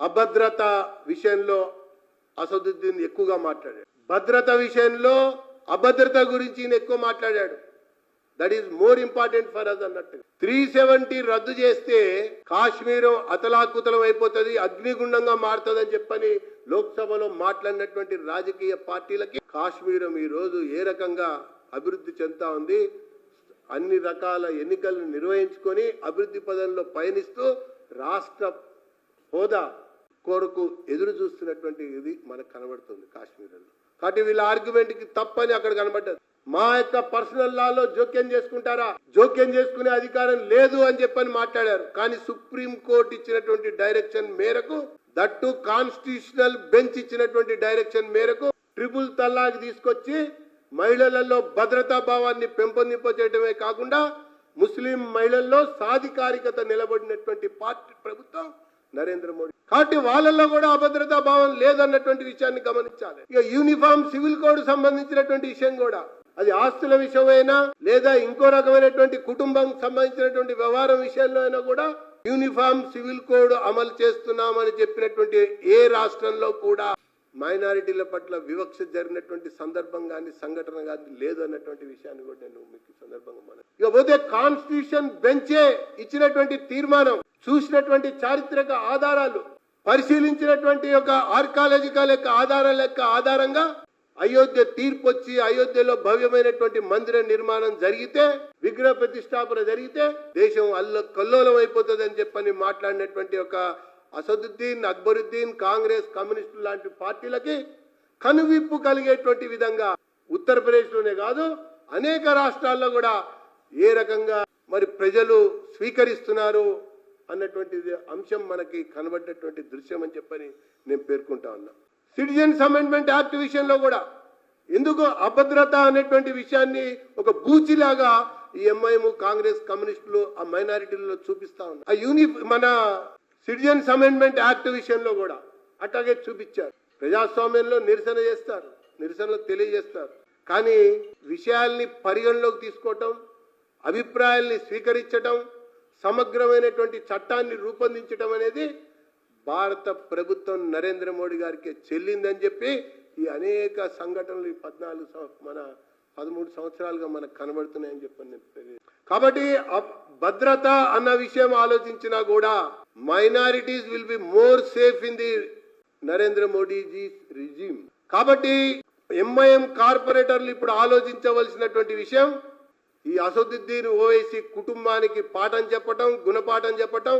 అభద్రత విషయంలో అసదుద్దీన్ ఎక్కువగా మాట్లాడాడు. భద్రత విషయంలో అభద్రత గురించి ఈయన ఎక్కువ మాట్లాడాడు. That is more important for us అన్నట్టు త్రీ సెవెంటీ రద్దు చేస్తే కాశ్మీరం అతలాకుతలం అయిపోతుంది అగ్నిగుండంగా మారుతుంది అని చెప్పని లోక్సభలో మాట్లాడినటువంటి రాజకీయ పార్టీలకి కాశ్మీరం ఈ రోజు ఏ రకంగా అభివృద్ధి చెందుతా ఉంది అన్ని రకాల ఎన్నికలను నిర్వహించుకొని అభివృద్ధి పదంలో పయనిస్తూ రాష్ట్ర హోదా కొరకు ఎదురు చూస్తున్నటువంటి ఇది మనకు కనబడుతుంది కాశ్మీర్లో. కాబట్టి వీళ్ళ ఆర్గ్యుమెంట్కి తప్పని అక్కడ కనబడ్డది. మా యొక్క పర్సనల్ లాలో జోక్యం చేసుకుంటారా? జోక్యం చేసుకునే అధికారం లేదు అని చెప్పని మాట్లాడారు. కానీ సుప్రీం కోర్టు ఇచ్చినటువంటి డైరెక్షన్ మేరకు దట్టు కాన్స్టిట్యూషనల్ బెంచ్ ఇచ్చినటువంటి డైరెక్షన్ మేరకు ట్రిపుల్ తల్లాకి తీసుకొచ్చి మహిళలలో భద్రతా భావాన్ని పెంపొందింపచేయడమే కాకుండా ముస్లిం మహిళల్లో సాధికారికత నిలబడినటువంటి పార్టీ ప్రభుత్వం నరేంద్ర మోడీ. కాబట్టి వాళ్ళల్లో కూడా అభద్రతా భావం లేదన్నటువంటి విషయాన్ని గమనించాలి. ఇక యూనిఫామ్ సివిల్ కోడ్ సంబంధించినటువంటి విషయం కూడా. అది ఆస్తుల విషయమైనా లేదా ఇంకో రకమైనటువంటి కుటుంబం సంబంధించినటువంటి వ్యవహారం విషయంలో అయినా కూడా యూనిఫామ్ సివిల్ కోడ్ అమలు చేస్తున్నామని చెప్పినటువంటి ఏ రాష్ట్రంలో కూడా మైనారిటీల పట్ల వివక్ష జరిగినటువంటి సందర్భం కానీ సంఘటన కానీ లేదు అన్నటువంటి విషయాన్ని కూడా నేను మీకు ఈ సందర్భంగా మనం ఇక పోతే కాన్స్టిట్యూషన్ బెంచే ఇచ్చినటువంటి తీర్మానం చూసినటువంటి చారిత్రక ఆధారాలు పరిశీలించినటువంటి యొక్క ఆర్కాలజికల్ యొక్క ఆధారాల యొక్క ఆధారంగా అయోధ్య తీర్పు వచ్చి అయోధ్యలో భవ్యమైనటువంటి మందిర నిర్మాణం జరిగితే విగ్రహ ప్రతిష్టాపన జరిగితే దేశం అల్ల కల్లోలం అయిపోతుంది అని చెప్పని మాట్లాడినటువంటి ఒక అసదుద్దీన్ అక్బరుద్దీన్ కాంగ్రెస్ కమ్యూనిస్టు లాంటి పార్టీలకి కనువిప్పు కలిగేటువంటి విధంగా ఉత్తరప్రదేశ్లోనే కాదు అనేక రాష్ట్రాల్లో కూడా ఏ రకంగా మరి ప్రజలు స్వీకరిస్తున్నారు అన్నటువంటి అంశం మనకి కనబడ్డటువంటి దృశ్యం అని చెప్పని నేను పేర్కొంటా ఉన్నా. సిటిజన్స్ అమెండ్మెంట్ యాక్ట్ విషయంలో కూడా ఎందుకు అభద్రత అనేటువంటి విషయాన్ని ఒక బూచిలాగా ఈ ఎంఐఎం కాంగ్రెస్ కమ్యూనిస్టులు ఆ మైనారిటీలలో చూపిస్తా ఉన్నారు ఆ యూని మన సిటిజన్స్ అమెండ్మెంట్ యాక్ట్ విషయంలో కూడా అట్లాగే చూపించారు. ప్రజాస్వామ్యంలో నిరసన చేస్తారు నిరసనలు తెలియజేస్తారు. కానీ విషయాల్ని పరిగణలోకి తీసుకోవటం అభిప్రాయాల్ని స్వీకరించటం సమగ్రమైనటువంటి చట్టాన్ని రూపొందించటం అనేది భారత ప్రభుత్వం నరేంద్ర మోడీ గారికి చెల్లిందని చెప్పి ఈ అనేక సంఘటనలు ఈ పద్నాలుగు మన పదమూడు సంవత్సరాలుగా మనకు కనబడుతున్నాయని చెప్పని నేను కాబట్టి భద్రత అన్న విషయం ఆలోచించినా కూడా minorities will be more safe in the Narendra Modiji regime. కాబట్టి ఎంఐఎం కార్పొరేటర్లు ఇప్పుడు ఆలోచించవలసినటువంటి విషయం ఈ అసదుద్దీన్ ఓవైసీ కుటుంబానికి పాఠం చెప్పటం గుణపాఠం చెప్పటం